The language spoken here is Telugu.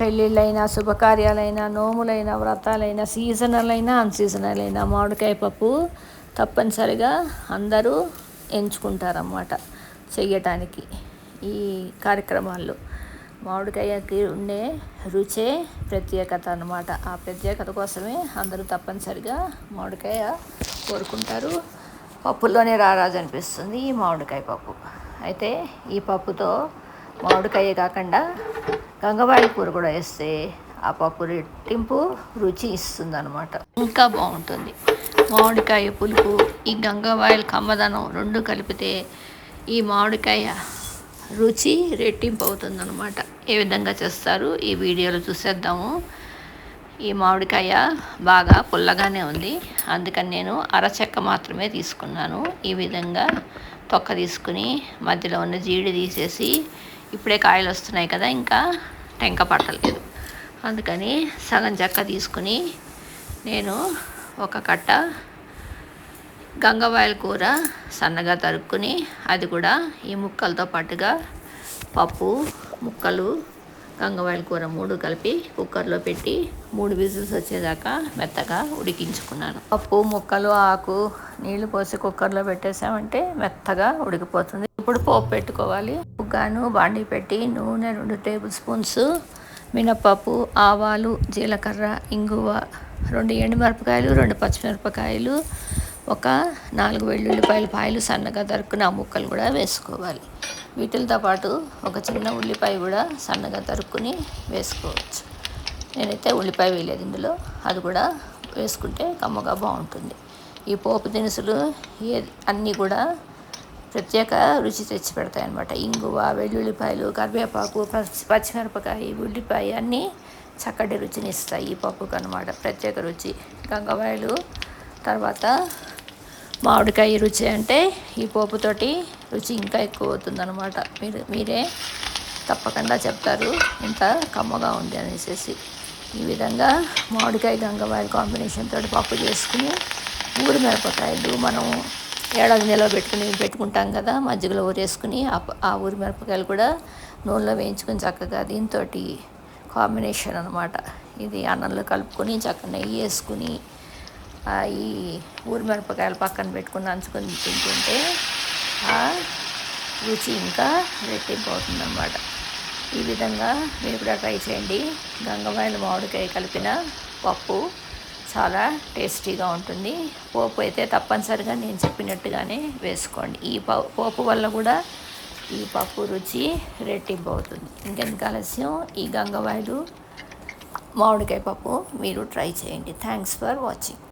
పెళ్ళిళ్ళైనా శుభకార్యాలైనా నోములైన వ్రతాలైన సీజనల్ అయినా అన్సీజనల్ అయినా మామిడికాయ పప్పు తప్పనిసరిగా అందరూ ఎంచుకుంటారన్నమాట చెయ్యటానికి ఈ కార్యక్రమాల్లో. మామిడికాయకి ఉండే రుచే ప్రత్యేకత అనమాట ఆ ప్రత్యేకత కోసమే అందరూ తప్పనిసరిగా మామిడికాయ కోరుకుంటారు. పప్పులోనే రారాజు అనిపిస్తుంది ఈ మామిడికాయ పప్పు. అయితే ఈ పప్పుతో మామిడికాయ కాకుండా గంగవాయిల కూర కూడా వేస్తే ఆ పప్పు రెట్టింపు రుచి ఇస్తుంది అనమాట ఇంకా బాగుంటుంది. మామిడికాయ పులుపు ఈ గంగవాయల కమ్మదనం రెండు కలిపితే ఈ మామిడికాయ రుచి రెట్టింపు అవుతుంది అనమాట ఏ విధంగా చేస్తారు ఈ వీడియోలో చూసేద్దాము. ఈ మామిడికాయ బాగా పుల్లగానే ఉంది. అందుకని నేను అరచెక్క మాత్రమే తీసుకున్నాను. ఈ విధంగా తొక్క తీసుకుని మధ్యలో ఉన్న జీడి తీసేసి ఇప్పుడే కాయలు వస్తున్నాయి కదా ఇంకా టెంక పట్టలేదు. అందుకని సగం చెక్క తీసుకుని నేను ఒక కట్ట గంగవాయల కూర సన్నగా తరుక్కుని అది కూడా ఈ ముక్కలతో పాటుగా పప్పు ముక్కలు గంగవాయల కూర మూడు కలిపి కుక్కర్లో పెట్టి మూడు విజిల్స్ వచ్చేదాకా మెత్తగా ఉడికించుకున్నాను. పప్పు ముక్కలు ఆకు నీళ్ళు పోసి కుక్కర్లో పెట్టేసామంటే మెత్తగా ఉడికిపోతుంది. ఇప్పుడు పోపు పెట్టుకోవాలి. గాను బాండీ పెట్టి నూనె రెండు టేబుల్ స్పూన్స్ మినపప్పు ఆవాలు జీలకర్ర ఇంగువ రెండు ఎండుమిరపకాయలు రెండు పచ్చిమిరపకాయలు ఒక నాలుగు వెల్లుల్లిపాయలు పాయలు సన్నగా తరుక్కుని ఆ ముక్కలు కూడా వేసుకోవాలి. వీటితో పాటు ఒక చిన్న ఉల్లిపాయ కూడా సన్నగా తరుక్కుని వేసుకోవచ్చు. నేనైతే ఉల్లిపాయ వేయలేదు ఇందులో. అది కూడా వేసుకుంటే కమ్మగా బాగుంటుంది. ఈ పోపు దినుసులు ఏ అన్నీ కూడా ప్రత్యేక రుచి తెచ్చి పెడతాయి అన్నమాట ఇంగువ వెల్లుల్లిపాయలు కరివేపాకు పచ్చి పచ్చిమిరపకాయ ఉల్లిపాయ అన్నీ చక్కటి రుచిని ఇస్తాయి ఈ పప్పుకు అనమాట ప్రత్యేక రుచి. గంగవాయలు తర్వాత మామిడికాయ రుచి అంటే ఈ పోపుతోటి రుచి ఇంకా ఎక్కువ అవుతుంది అనమాట మీరు మీరే తప్పకుండా చెప్తారు. ఇంత కమ్మగా ఉంది అనేసి ఈ విధంగా మామిడికాయ గంగవాయల కాంబినేషన్ తోటి పప్పు చేసుకుని ఊరు మిరపకాయలు మనము ఏడాది నిల్వ పెట్టుకుని పెట్టుకుంటాం కదా మజ్జిగలో ఊరేసుకుని ఆ ఊరి మిరపకాయలు కూడా నూనెలో వేయించుకుని చక్కగా దీంతో కాంబినేషన్ అనమాట ఇది అన్నంలో కలుపుకొని చక్కగా నెయ్యి వేసుకుని ఈ ఊరి మిరపకాయలు పక్కన పెట్టుకుని నంచుకొని తింటుంటే ఆ రుచి ఇంకా రెట్టింపు అవుతుందన్నమాట ఈ విధంగా మీరు కూడా ట్రై చేయండి. గంగవాయలు మామిడికాయ కలిపిన పప్పు చాలా టేస్టీగా ఉంటుంది. పోపు అయితే తప్పనిసరిగా నేను చెప్పినట్టుగానే వేసుకోండి. ఈ పోపు వల్ల కూడా ఈ పప్పు రుచి రెట్టింపు అవుతుంది. ఇంకెందుకు ఆలస్యం? ఈ గంగవాయుడు మామిడికాయ పప్పు మీరు ట్రై చేయండి. Thanks for watching